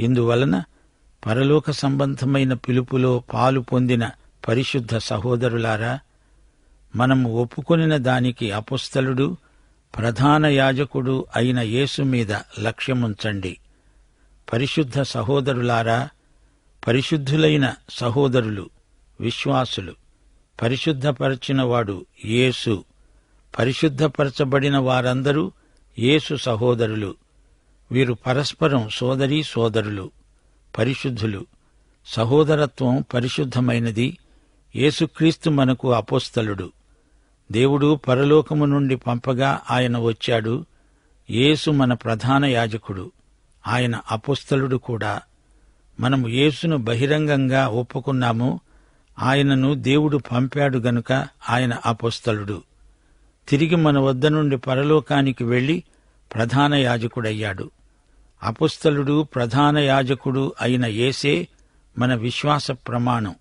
ఇందువలన పరలోక సంబంధమైన పిలుపులో పాలు పొందిన పరిశుద్ధ సహోదరులారా మనం ఒప్పుకొనిన దానికి అపుస్తలుడు ప్రధాన యాజకుడు అయిన యేసు మీద లక్ష్యముంచండి. పరిశుద్ధ సహోదరులారా పరిశుద్ధులైన సహోదరులు విశ్వాసులు పరిశుద్ధపరచినవాడు యేసు పరిశుద్ధపరచబడిన వారందరూ యేసు సహోదరులు. వీరు పరస్పరం సోదరీ సోదరులు పరిశుద్ధులు. సహోదరత్వం పరిశుద్ధమైనది. యేసుక్రీస్తు మనకు అపోస్తలుడు. దేవుడు పరలోకము నుండి పంపగా ఆయన వచ్చాడు. యేసు మన ప్రధాన యాజకుడు. ఆయన అపోస్తలుడు కూడా. మనము యేసును బహిరంగంగా ఒప్పుకున్నాము. ఆయనను దేవుడు పంపాడు గనుక ఆయన అపోస్తలుడు. తిరిగి మన వద్ద నుండి పరలోకానికి వెళ్ళి ప్రధాన యాజకుడయ్యాడు. అపుస్తలుడు ప్రధాన యాజకుడు అయిన యేసే మన విశ్వాస ప్రమాణం.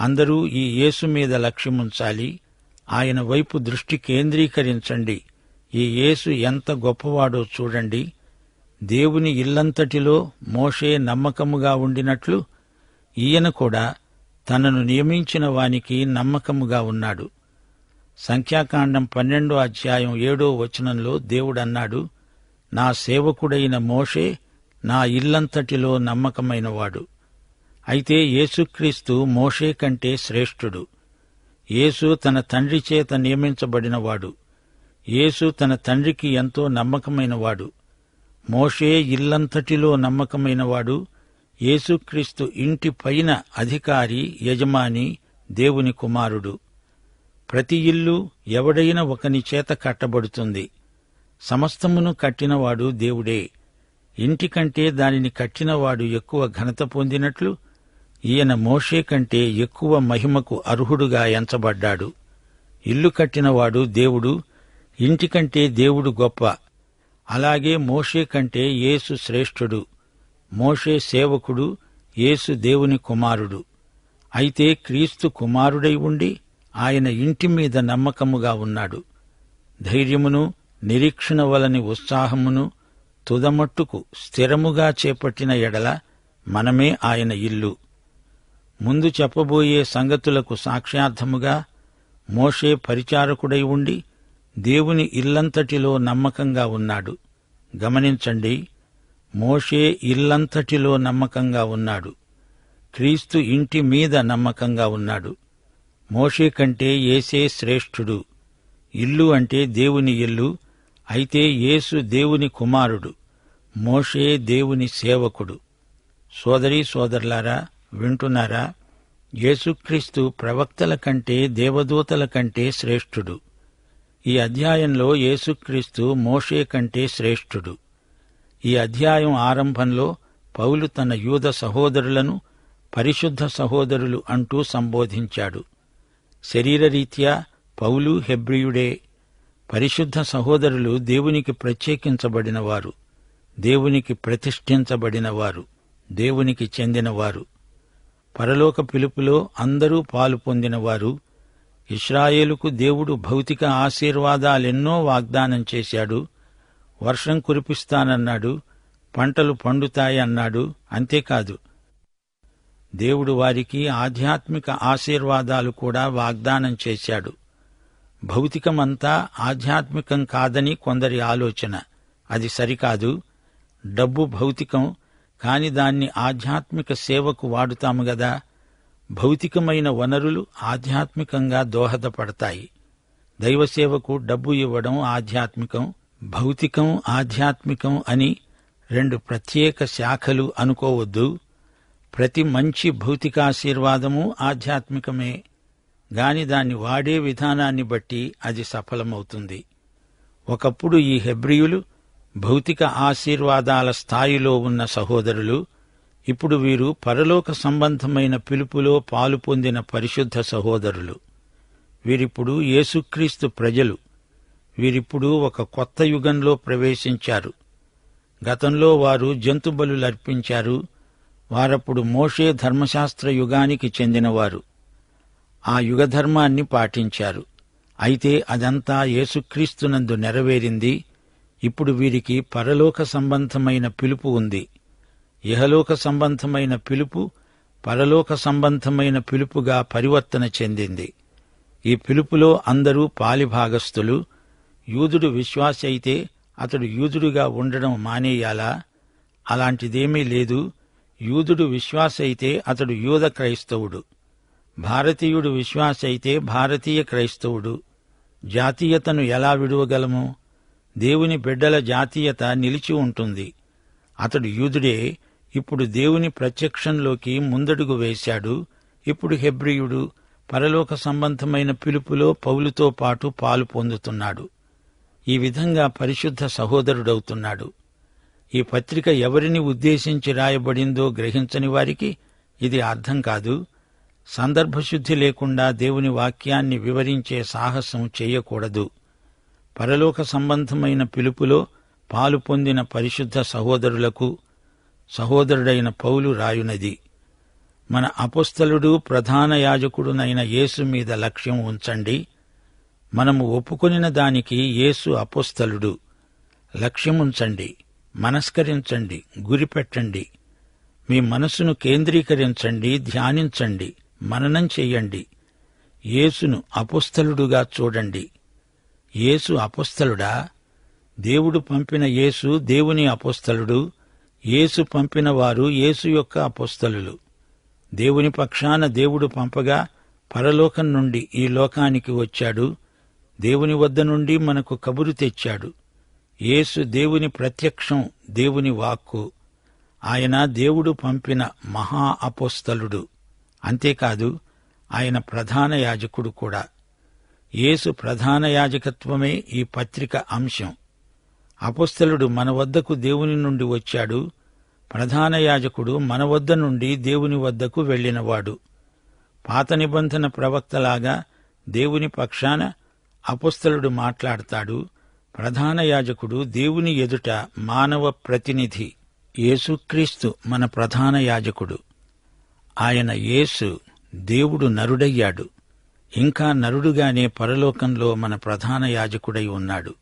అందరూ ఈ యేసు మీద లక్ష్యముంచాలి ఆయన వైపు దృష్టి కేంద్రీకరించండి. ఈ యేసు ఎంత గొప్పవాడో చూడండి. దేవుని ఇల్లంతటిలో మోషే నమ్మకముగా ఉండినట్లు ఈయన కూడా తనను నియమించిన వానికి నమ్మకముగా ఉన్నాడు. సంఖ్యాకాండం పన్నెండో అధ్యాయం ఏడో వచనంలో దేవుడన్నాడు నా సేవకుడైన మోషే నా ఇల్లంతటిలో నమ్మకమైనవాడు. అయితే యేసుక్రీస్తు మోషే కంటే శ్రేష్ఠుడు. యేసు తన తండ్రి చేత నియమించబడినవాడు. యేసు తన తండ్రికి ఎంతో నమ్మకమైనవాడు. మోషే ఇల్లంతటిలో నమ్మకమైనవాడు. యేసుక్రీస్తు ఇంటి పైన అధికారి యజమాని దేవుని కుమారుడు. ప్రతి ఇల్లు ఎవడైనా ఒకని చేత కట్టబడుతుంది. సమస్తమును కట్టినవాడు దేవుడే. ఇంటికంటే దానిని కట్టినవాడు ఎక్కువ ఘనత పొందినట్లు ఈయన మోషే కంటే ఎక్కువ మహిమకు అర్హుడుగా ఎంచబడ్డాడు. ఇల్లు కట్టినవాడు దేవుడు ఇంటికంటే దేవుడు గొప్ప. అలాగే మోషే కంటే యేసు శ్రేష్ఠుడు. మోషే సేవకుడు యేసు దేవుని కుమారుడు. అయితే క్రీస్తు కుమారుడై ఉండి ఆయన ఇంటి మీద నమ్మకముగా ఉన్నాడు. ధైర్యమును నిరీక్షణ వలని ఉత్సాహమును తుదమట్టుకు స్థిరముగా చేపట్టిన ఎడల మనమే ఆయన ఇల్లు. ముందు చెప్పబోయే సంగతులకు సాక్ష్యార్థముగా మోషే పరిచారకుడై ఉండి దేవుని ఇల్లంతటిలో నమ్మకంగా ఉన్నాడు. గమనించండి మోషే ఇల్లంతటిలో నమ్మకంగా ఉన్నాడు. క్రీస్తు ఇంటి మీద నమ్మకంగా ఉన్నాడు. మోషే కంటే ఏసే శ్రేష్ఠుడు. ఇల్లు అంటే దేవుని ఇల్లు అయితే యేసు దేవుని కుమారుడు మోషే దేవుని సేవకుడు. సోదరీ సోదరులారా వింటున్నారా? యేసుక్రీస్తు ప్రవక్తల కంటే దేవదూతల కంటే శ్రేష్ఠుడు. ఈ అధ్యాయంలో యేసుక్రీస్తు మోషే కంటే శ్రేష్ఠుడు. ఈ అధ్యాయం ఆరంభంలో పౌలు తన యూద సహోదరులను పరిశుద్ధ సహోదరులు అంటూ సంబోధించాడు. శరీరరీత్యా పౌలు హెబ్రియుడే పరిశుద్ధ సహోదరులు దేవునికి ప్రత్యేకించబడినవారు. దేవునికి ప్రతిష్ఠించబడినవారు. దేవునికి చెందినవారు. పరలోక పిలుపులో అందరూ పాలు పొందినవారు. ఇస్రాయేలుకు దేవుడు భౌతిక ఆశీర్వాదాలెన్నో వాగ్దానం చేశాడు. వర్షం కురిపిస్తానన్నాడు. పంటలు పండుతాయన్నాడు. అంతేకాదు దేవుడు వారికి ఆధ్యాత్మిక ఆశీర్వాదాలు కూడా వాగ్దానం చేశాడు. భౌతికమంతా ఆధ్యాత్మికం కాదని కొందరి ఆలోచన. అది సరికాదు. డబ్బు భౌతికం కాని దాన్ని ఆధ్యాత్మిక సేవకు వాడుతాము గదా. భౌతికమైన వనరులు ఆధ్యాత్మికంగా దోహదపడతాయి. దైవసేవకు డబ్బు ఇవ్వడం ఆధ్యాత్మికం భౌతికం ఆధ్యాత్మికం అని రెండు ప్రత్యేక శాఖలు అనుకోవద్దు. ప్రతి మంచి భౌతికాశీర్వాదము ఆధ్యాత్మికమే. గాని దాన్ని వాడే విధానాన్ని బట్టి అది సఫలమవుతుంది. ఒకప్పుడు ఈ హెబ్రియులు భౌతిక ఆశీర్వాదాల స్థాయిలో ఉన్న సహోదరులు ఇప్పుడు వీరు పరలోక సంబంధమైన పిలుపులో పాలు పొందిన పరిశుద్ధ సహోదరులు. వీరిప్పుడు యేసుక్రీస్తు ప్రజలు. వీరిప్పుడు ఒక కొత్త యుగంలో ప్రవేశించారు. గతంలో వారు జంతుబలులర్పించారు. వారప్పుడు మోషే ధర్మశాస్త్ర యుగానికి చెందినవారు. ఆ యుగధర్మాన్ని పాటించారు. అయితే అదంతా యేసుక్రీస్తునందు నెరవేరింది. ఇప్పుడు వీరికి పరలోక సంబంధమైన పిలుపు ఉంది. ఇహలోక సంబంధమైన పిలుపు పరలోక సంబంధమైన పిలుపుగా పరివర్తన చెందింది. ఈ పిలుపులో అందరూ పాలిభాగస్థులు. యూదుడు విశ్వాసి అయితే అతడు యూదుడుగా ఉండడం మానేయాలా? అలాంటిదేమీ లేదు. యూదుడు విశ్వాసైతే అయితే అతడు యూద క్రైస్తవుడు. భారతీయుడు విశ్వాస అయితే భారతీయ క్రైస్తవుడు. జాతీయతను ఎలా విడువగలము? దేవుని బిడ్డల జాతీయత నిలిచి ఉంటుంది. అతడు యూదుడే ఇప్పుడు దేవుని ప్రత్యక్షంలోకి ముందడుగు వేశాడు. ఇప్పుడు హెబ్రియుడు పరలోక సంబంధమైన పిలుపులో పౌలుతో పాటు పాలు పొందుతున్నాడు. ఈ విధంగా పరిశుద్ధ సహోదరుడవుతున్నాడు. ఈ పత్రిక ఎవరిని ఉద్దేశించి రాయబడిందో గ్రహించని వారికి ఇది అర్థం కాదు. సందర్భశుద్ధి లేకుండా దేవుని వాక్యాన్ని వివరించే సాహసం చేయకూడదు. పరలోక సంబంధమైన పిలుపులో పాలు పొందిన పరిశుద్ధ సహోదరులకు సహోదరుడైన పౌలు రాయునది. మన అపుస్తలుడు ప్రధాన యాజకుడునైన యేసు మీద లక్ష్యం ఉంచండి. మనము ఒప్పుకొనిన దానికి యేసు అపుస్తలుడు. లక్ష్యముంచండి మనస్కరించండి గురిపెట్టండి. మీ మనసును కేంద్రీకరించండి ధ్యానించండి. మననం చెయ్యండి యేసును అపుస్తలుడుగా చూడండి. యేసు అపుస్తలుడా? దేవుడు పంపిన యేసు దేవుని అపుస్తలుడు. యేసు పంపిన వారు యేసు యొక్క అపుస్తలులు. దేవుని పక్షాన దేవుడు పంపగా పరలోకం నుండి ఈ లోకానికి వచ్చాడు. దేవుని వద్ద నుండి మనకు కబురు తెచ్చాడు. యేసు దేవుని ప్రత్యక్షం దేవుని వాక్కు. ఆయన దేవుడు పంపిన మహా అపోస్తలుడు. అంతేకాదు ఆయన ప్రధాన యాజకుడు కూడా. యేసు ప్రధాన యాజకత్వమే ఈ పత్రిక అంశం. అపుస్తలుడు మన వద్దకు దేవుని నుండి వచ్చాడు. ప్రధాన యాజకుడు మన వద్ద నుండి దేవుని వద్దకు వెళ్ళినవాడు. పాత నిబంధన ప్రవక్తలాగా దేవుని పక్షాన అపుస్తలుడు మాట్లాడతాడు. ప్రధాన యాజకుడు దేవుని ఎదుట మానవ ప్రతినిధి. యేసుక్రీస్తు మన ప్రధాన యాజకుడు. ఆయన యేసు దేవుడు నరుడయ్యాడు. ఇంకా నరుడుగానే పరలోకంలో మన ప్రధాన యాజకుడై ఉన్నాడు.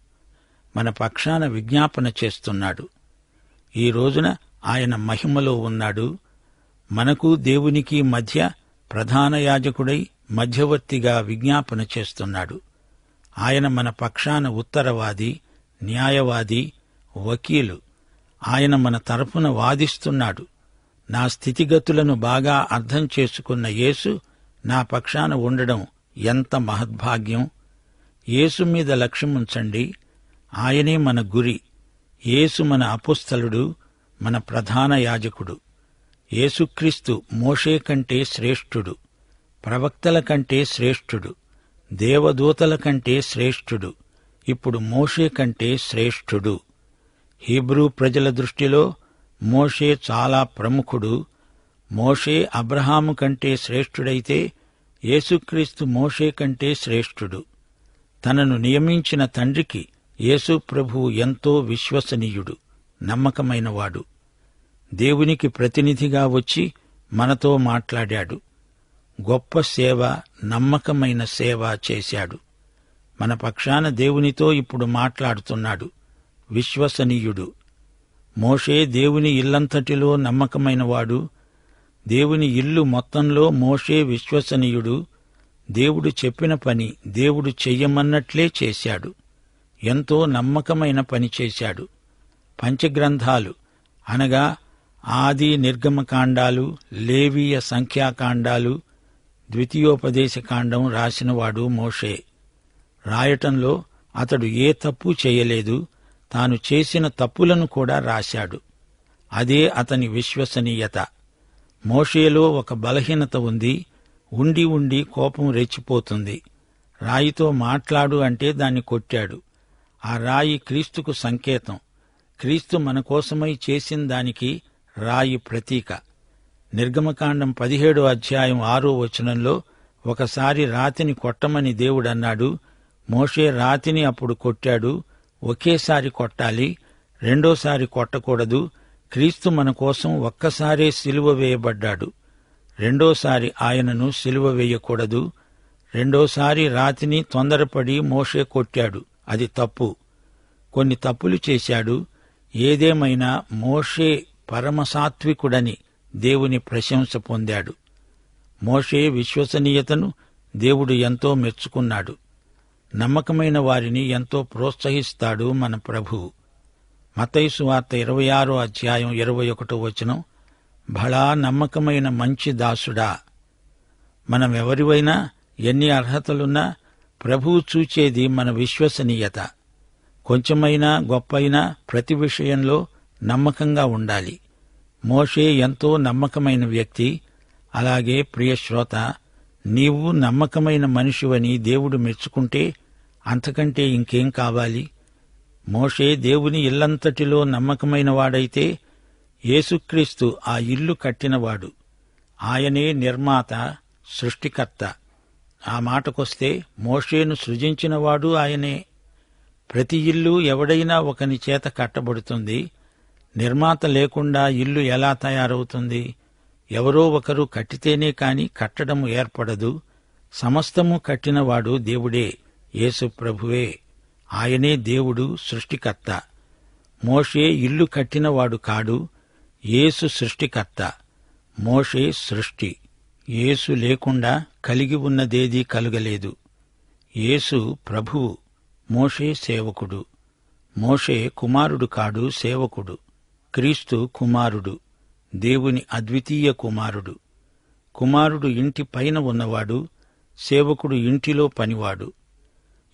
మన పక్షాన విజ్ఞాపన చేస్తున్నాడు. ఈ రోజున ఆయన మహిమలో ఉన్నాడు. మనకు దేవునికి మధ్య ప్రధాన యాజకుడై మధ్యవర్తిగా విజ్ఞాపన చేస్తున్నాడు. ఆయన మన పక్షాన ఉత్తరవాది న్యాయవాది వకీలు. ఆయన మన తరపున వాదిస్తున్నాడు. నా స్థితిగతులను బాగా అర్థం చేసుకున్న యేసు నా పక్షాన ఉండడం ఎంత మహద్భాగ్యం! యేసు మీద లక్ష్యముంచండి ఆయనే మన గురి. యేసు మన అపుస్తలుడు మన ప్రధాన యాజకుడు. యేసుక్రీస్తు మోషే కంటే శ్రేష్ఠుడు. ప్రవక్తల కంటే శ్రేష్ఠుడు. దేవదూతల కంటే శ్రేష్ఠుడు. ఇప్పుడు మోషే కంటే శ్రేష్ఠుడు. హీబ్రూ ప్రజల దృష్టిలో మోషే చాలా ప్రముఖుడు. మోషే అబ్రహాము కంటే శ్రేష్ఠుడైతే యేసుక్రీస్తు మోషే కంటే శ్రేష్ఠుడు. తనను నియమించిన తండ్రికి యేసు ప్రభువు ఎంతో విశ్వసనీయుడు నమ్మకమైనవాడు. దేవునికి ప్రతినిధిగా వచ్చి మనతో మాట్లాడాడు. గొప్ప సేవ నమ్మకమైన సేవ చేశాడు. మన పక్షాన దేవునితో ఇప్పుడు మాట్లాడుతున్నాడు. విశ్వసనీయుడు. మోషే దేవుని ఇల్లంతటిలో నమ్మకమైనవాడు. దేవుని ఇల్లు మొత్తంలో మోషే విశ్వసనీయుడు. దేవుడు చెప్పిన పని దేవుడు చెయ్యమన్నట్లే చేశాడు. ఎంతో నమ్మకమైన పని చేశాడు. పంచగ్రంథాలు అనగా ఆది నిర్గమకాండాలు లేవీయ సంఖ్యాకాండాలు ద్వితీయోపదేశకాండం రాసినవాడు మోషే. రాయటంలో అతడు ఏ తప్పు చేయలేదు. తాను చేసిన తప్పులను కూడా రాశాడు. అదే అతని విశ్వసనీయత. మోషేలో ఒక బలహీనత ఉంది. ఉండి ఉండి కోపం రెచ్చిపోతుంది. రాయితో మాట్లాడు అంటే దాన్ని కొట్టాడు. ఆ రాయి క్రీస్తుకు సంకేతం. క్రీస్తు మన కోసమై చేసిన దానికి రాయి ప్రతీక. నిర్గమకాండం పదిహేడో అధ్యాయం ఆరో వచనంలో ఒకసారి రాతిని కొట్టమని దేవుడన్నాడు మోషే రాతిని అప్పుడు కొట్టాడు. ఒకేసారి కొట్టాలి రెండోసారి కొట్టకూడదు. క్రీస్తు మన కోసం ఒక్కసారే సిలువ వేయబడ్డాడు. రెండోసారి ఆయనను సిలువ వేయకూడదు. రెండోసారి రాతిని తొందరపడి మోషే కొట్టాడు. అది తప్పు. కొన్ని తప్పులు చేశాడు. ఏదేమైనా మోషే పరమసాత్వికుడని దేవుని ప్రశంస పొందాడు. మోషే విశ్వసనీయతను దేవుడు ఎంతో మెచ్చుకున్నాడు. నమ్మకమైన వారిని ఎంతో ప్రోత్సహిస్తాడు మన ప్రభు. మతైసు వార్త ఇరవై ఆరో అధ్యాయం ఇరవై ఒకటో వచనం భళా నమ్మకమైన మంచి దాసుడా. మనం ఎవరివైనా ఎన్ని అర్హతలున్నా ప్రభువు చూచేది మన విశ్వసనీయత. కొంచెమైనా గొప్పైనా ప్రతి విషయంలో నమ్మకంగా ఉండాలి. మోషే ఎంతో నమ్మకమైన వ్యక్తి. అలాగే ప్రియ శ్రోత నీవు నమ్మకమైన మనిషివని దేవుడు మెచ్చుకుంటే అంతకంటే ఇంకేం కావాలి? మోషే దేవుని ఇల్లంతటిలో నమ్మకమైన వాడైతే యేసుక్రీస్తు ఆ ఇల్లు కట్టినవాడు. ఆయనే నిర్మాత సృష్టికర్త. ఆ మాటకొస్తే మోషేను సృజించినవాడు ఆయనే. ప్రతి ఇల్లు ఎవడైనా ఒకని చేత కట్టబడుతుంది. నిర్మాత లేకుండా ఇల్లు ఎలా తయారవుతుంది? ఎవరో ఒకరు కట్టితేనే కాని కట్టడం ఏర్పడదు. సమస్తము కట్టినవాడు దేవుడే. యేసు ప్రభువే ఆయనే దేవుడు సృష్టికర్త. మోషే ఇల్లు కట్టినవాడు కాడు యేసు సృష్టికర్త. మోషే సృష్టి. యేసు లేకుండా కలిగి ఉన్నదేదీ కలుగలేదు. యేసు ప్రభువు మోషే సేవకుడు. మోషే కుమారుడు కాడు సేవకుడు. క్రీస్తు కుమారుడు. దేవుని అద్వితీయ కుమారుడు. కుమారుడు ఇంటి పైన ఉన్నవాడు సేవకుడు ఇంటిలో పనివాడు.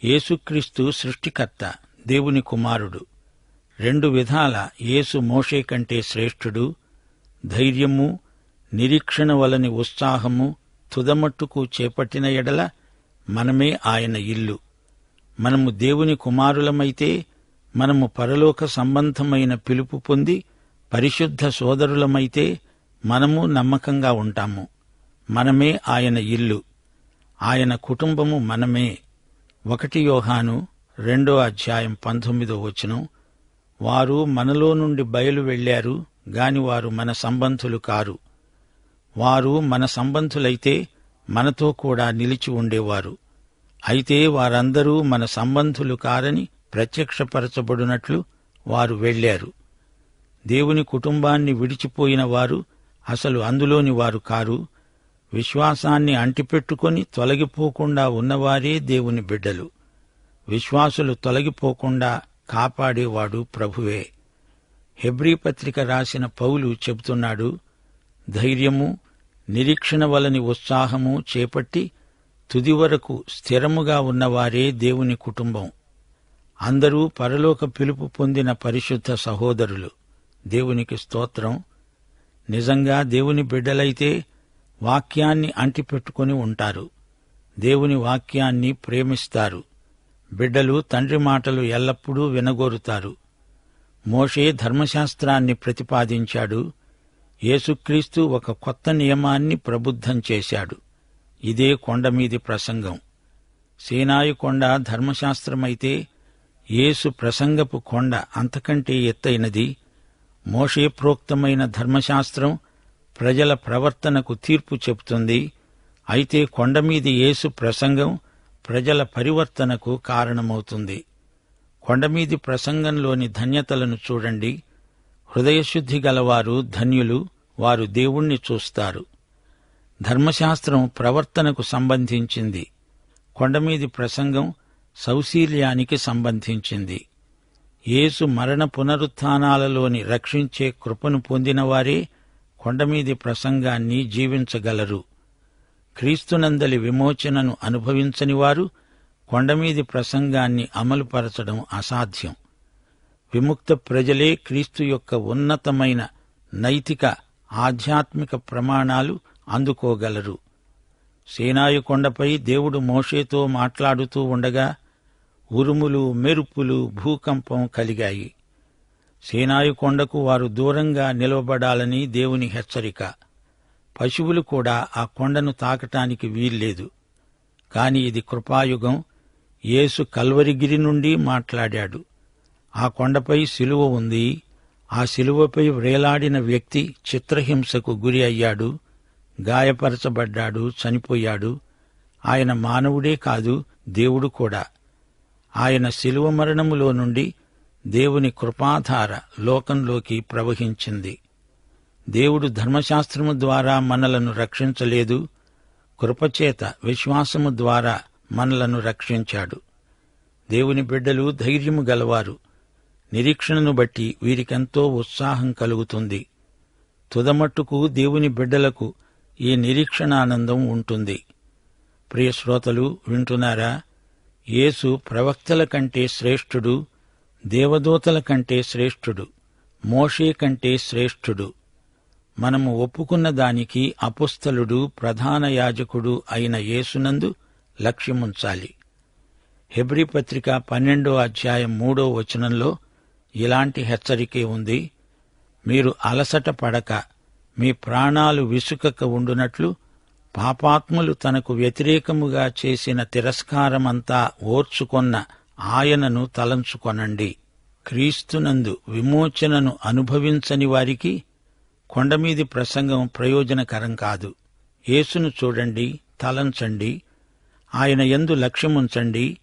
యేసుక్రీస్తు సృష్టికర్త దేవుని కుమారుడు. రెండు విధాల యేసు మోషే కంటే శ్రేష్ఠుడు ధైర్యము నిరీక్షణ వలని ఉత్సాహము తుదమట్టుకు చేపట్టిన ఎడల మనమే ఆయన ఇల్లు. మనము దేవుని కుమారులమైతే మనము పరలోక సంబంధమైన పిలుపు పొంది పరిశుద్ధ సోదరులమైతే మనము నమ్మకంగా ఉంటాము. మనమే ఆయన ఇల్లు. ఆయన కుటుంబము మనమే. ఒకటి యోహాను రెండో అధ్యాయం పంతొమ్మిదో వచనం. వారు మనలో నుండి బయలు వెళ్ళారు గాని వారు మన సంబంధులు కారు. వారు మన సంబంధులైతే మనతో కూడా నిలిచి ఉండేవారు. అయితే వారందరూ మన సంబంధులు కారని ప్రత్యక్షపరచబడినట్లు వారు వెళ్ళారు దేవుని కుటుంబాన్ని విడిచిపోయిన వారు అసలు అందులోని వారు కారు. విశ్వాసాన్ని అంటిపెట్టుకొని తొలగిపోకుండా ఉన్నవారే దేవుని బిడ్డలు. విశ్వాసులు తొలగిపోకుండా కాపాడేవాడు ప్రభువే. హెబ్రీ పత్రిక రాసిన పౌలు చెబుతున్నాడు ధైర్యము నిరీక్షణ వలని ఉత్సాహము చేపట్టి తుది వరకు స్థిరముగా ఉన్నవారే దేవుని కుటుంబం. అందరూ పరలోక పిలుపు పొందిన పరిశుద్ధ సహోదరులు. దేవునికి స్తోత్రం. నిజంగా దేవుని బిడ్డలైతే వాక్యాన్ని అంటిపెట్టుకుని ఉంటారు. దేవుని వాక్యాన్ని ప్రేమిస్తారు. బిడ్డలు తండ్రి మాటలు ఎల్లప్పుడూ వినగోరుతారు. మోషే ధర్మశాస్త్రాన్ని ప్రతిపాదించాడు. యేసుక్రీస్తు ఒక కొత్త నియమాన్ని ప్రబుద్ధం చేశాడు. ఇదే కొండమీది ప్రసంగం. సీనాయి కొండ ధర్మశాస్త్రమైతే యేసు ప్రసంగపు కొండ అంతకంటే ఎత్తైనది. మోషే ప్రోక్తమైన ధర్మశాస్త్రం ప్రజల ప్రవర్తనకు తీర్పు చెబుతుంది. అయితే కొండమీది యేసు ప్రసంగం ప్రజల పరివర్తనకు కారణమవుతుంది. కొండమీది ప్రసంగంలోని ధన్యతలను చూడండి. హృదయశుద్ధి గలవారు ధన్యులు వారు దేవుణ్ణి చూస్తారు. ధర్మశాస్త్రం ప్రవర్తనకు సంబంధించింది. కొండమీది ప్రసంగం సౌశీల్యానికి సంబంధించింది. యేసు మరణ పునరుత్నాలలోని రక్షించే కృపను పొందినవారే కొండమీది ప్రసంగాన్ని జీవించగలరు. క్రీస్తునందలి విమోచనను అనుభవించని వారు కొండమీది ప్రసంగాన్ని అమలుపరచడం అసాధ్యం. విముక్త ప్రజలే క్రీస్తు యొక్క ఉన్నతమైన నైతిక ఆధ్యాత్మిక ప్రమాణాలు అందుకోగలరు. సేనాయు కొండపై దేవుడు మోషేతో మాట్లాడుతూ ఉండగా ఉరుములు మెరుపులు భూకంపం కలిగాయి. సేనాయుకొండకు వారు దూరంగా నిలవబడాలని దేవుని హెచ్చరిక. పశువులు కూడా ఆ కొండను తాకటానికి వీల్లేదు. కాని ఇది కృపాయుగం. యేసు కల్వరిగిరి నుండి మాట్లాడాడు. ఆ కొండపై శిలువ ఉంది. ఆ శిలువపై వ్రేలాడిన వ్యక్తి చిత్రహింసకు గురి అయ్యాడు. గాయపరచబడ్డాడు చనిపోయాడు. ఆయన మానవుడే కాదు దేవుడు కూడా. ఆయన శిలువ మరణములో నుండి దేవుని కృపాధార లోకంలోకి ప్రవహించింది. దేవుడు ధర్మశాస్త్రము ద్వారా మనలను రక్షించలేదు. కృపచేత విశ్వాసము ద్వారా మనలను రక్షించాడు. దేవుని బిడ్డలు ధైర్యము గలవారు. నిరీక్షణను బట్టి వీరికెంతో ఉత్సాహం కలుగుతుంది. తుదమట్టుకు దేవుని బిడ్డలకు ఈ నిరీక్షణానందం ఉంటుంది. ప్రియశ్రోతలు వింటున్నారా? యేసు ప్రవక్తల కంటే శ్రేష్ఠుడు దేవదూతల కంటే శ్రేష్ఠుడు మోషే కంటే శ్రేష్ఠుడు. మనము ఒప్పుకున్న దానికి అపుస్తలుడు ప్రధాన యాజకుడు అయిన యేసునందు లక్ష్యముంచాలి. హెబ్రి పత్రిక పన్నెండో అధ్యాయం మూడో వచనంలో ఇలాంటి హెచ్చరికే ఉంది మీరు అలసట పడక మీ ప్రాణాలు విసుకక ఉండునట్లు పాపాత్ములు తనకు వ్యతిరేకముగా చేసిన తిరస్కారమంతా ఓర్చుకొన్న ఆయనను తలంచుకొనండి. క్రీస్తునందు విమోచనను అనుభవించని వారికి కొండమీది ప్రసంగం ప్రయోజనకరం కాదు. యేసును చూడండి తలంచండి ఆయన ఎందు లక్ష్యముంచండి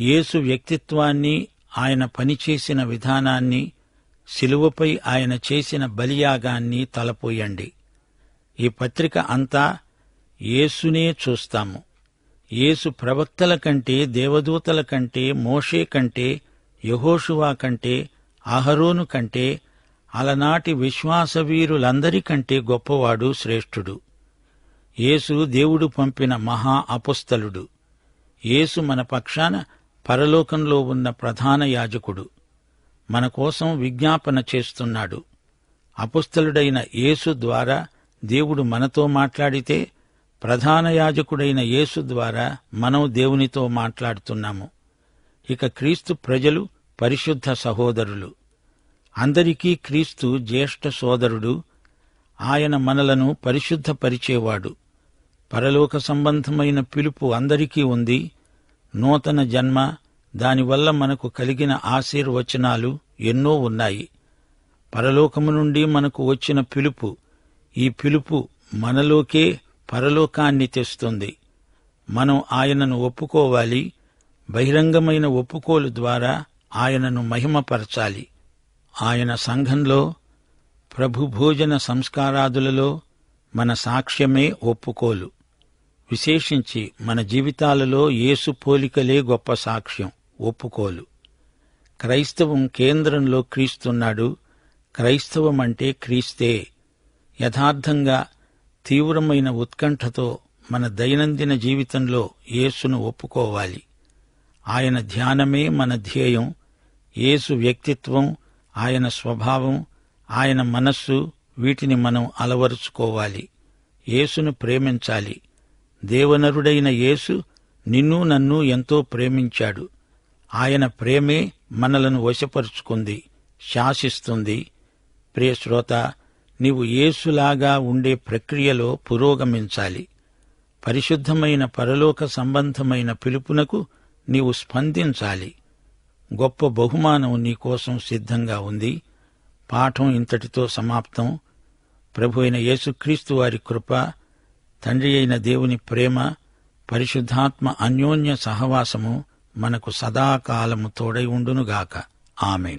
యేసు వ్యక్తిత్వాన్ని ఆయన పనిచేసిన విధానాన్ని శిలువపై ఆయన చేసిన బలియాగాన్ని తలపోయండి. ఈ పత్రిక అంతా యేసునే చూస్తాము. యేసు ప్రవక్తల కంటే దేవదూతల కంటే మోషే కంటే యహోషువా కంటే అహరోను కంటే అలనాటి విశ్వాసవీరులందరికంటే గొప్పవాడు శ్రేష్ఠుడు. యేసు దేవుడు పంపిన మహా అపుస్తలుడు. యేసు మన పక్షాన పరలోకంలో ఉన్న ప్రధాన యాజకుడు. మన కోసం విజ్ఞాపన చేస్తున్నాడు. అపుస్తలుడైన యేసు ద్వారా దేవుడు మనతో మాట్లాడితే ప్రధాన యాజకుడైన యేసు ద్వారా మనం దేవునితో మాట్లాడుతున్నాము. ఇక క్రీస్తు ప్రజలు పరిశుద్ధ సహోదరులు. అందరికీ క్రీస్తు జ్యేష్ఠ సోదరుడు. ఆయన మనలను పరిశుద్ధపరిచేవాడు. పరలోక సంబంధమైన పిలుపు అందరికీ ఉంది. నూతన జన్మ దానివల్ల మనకు కలిగిన ఆశీర్వచనాలు ఎన్నో ఉన్నాయి. పరలోకము నుండి మనకు వచ్చిన పిలుపు ఈ పిలుపు మనలోకే పరలోకాన్ని తెస్తుంది. మనం ఆయనను ఒప్పుకోవాలి బహిరంగమైన ఒప్పుకోలు ద్వారా ఆయనను మహిమపరచాలి. ఆయన సంఘంలో ప్రభు భోజన సంస్కారాదులలో మన సాక్ష్యమే ఒప్పుకోలు. విశేషించి మన జీవితాలలో యేసు పోలికలే గొప్ప సాక్ష్యం ఒప్పుకోలు. క్రైస్తవం కేంద్రంలో క్రీస్తున్నాడు క్రైస్తవం అంటే క్రీస్తే. యథార్థంగా తీవ్రమైన ఉత్కంఠతో మన దైనందిన జీవితంలో యేసును ఒప్పుకోవాలి. ఆయన ధ్యానమే మన ధ్యేయం. యేసు వ్యక్తిత్వం ఆయన స్వభావం ఆయన మనస్సు వీటిని మనం అలవరుచుకోవాలి. యేసును ప్రేమించాలి. దేవనరుడైన యేసు నిన్ను నన్ను ఎంతో ప్రేమించాడు. ఆయన ప్రేమే మనలను వశపరుచుకుంది శాసిస్తుంది. ప్రియశ్రోత శ్రోత నీవు యేసులాగా ఉండే ప్రక్రియలో పురోగమించాలి. పరిశుద్ధమైన పరలోక సంబంధమైన పిలుపునకు నీవు స్పందించాలి. గొప్ప బహుమానం నీకోసం సిద్ధంగా ఉంది. పాఠం ఇంతటితో సమాప్తం. ప్రభు అయిన యేసుక్రీస్తు వారి కృప తండ్రి అయిన దేవుని ప్రేమ పరిశుద్ధాత్మ అన్యోన్య సహవాసము మనకు సదాకాలము తోడై ఉండునుగాక. ఆమె